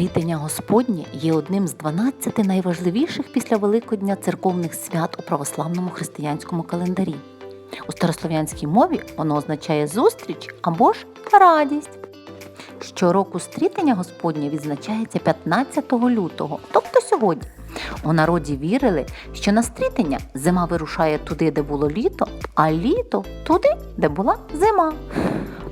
Стрітення Господнє є одним з 12 найважливіших після Великодня церковних свят у православному християнському календарі. У старослов'янській мові воно означає зустріч або ж радість. Щороку стрітення Господнє відзначається 15 лютого, тобто сьогодні. У народі вірили, що на стрітення зима вирушає туди, де було літо, а літо туди, де була зима.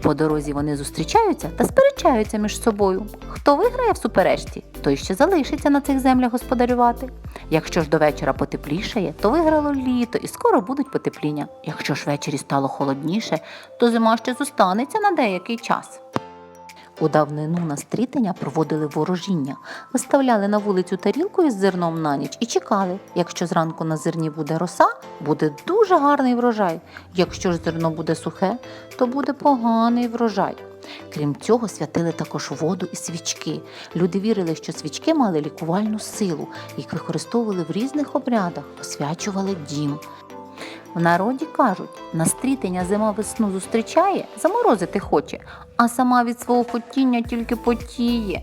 По дорозі вони зустрічаються та сперечаються між собою. Хто виграє в суперечці, той ще залишиться на цих землях господарювати. Якщо ж до вечора потеплішає, то виграло літо і скоро будуть потепління. Якщо ж ввечері стало холодніше, то зима ще зостанеться на деякий час. У давнину на стрітення проводили ворожіння, виставляли на вулицю тарілку із зерном на ніч і чекали. Якщо зранку на зерні буде роса, буде дуже гарний врожай. Якщо ж зерно буде сухе, то буде поганий врожай. Крім цього, святили також воду і свічки. Люди вірили, що свічки мали лікувальну силу, їх використовували в різних обрядах, освячували дім. В народі кажуть, на стрітення зима весну зустрічає, заморозити хоче, а сама від свого хотіння тільки потіє.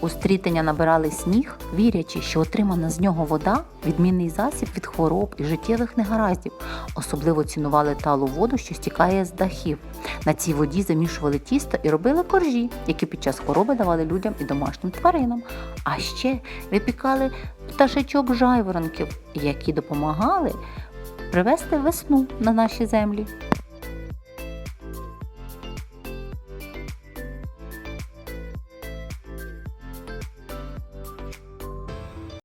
У стрітення набирали сніг, вірячи, що отримана з нього вода відмінний засіб від хвороб і життєвих негараздів. Особливо цінували талу воду, що стікає з дахів. На цій воді замішували тісто і робили коржі, які під час хвороби давали людям і домашнім тваринам. А ще випікали пташечок жайворонків, які допомагали привести весну на наші землі.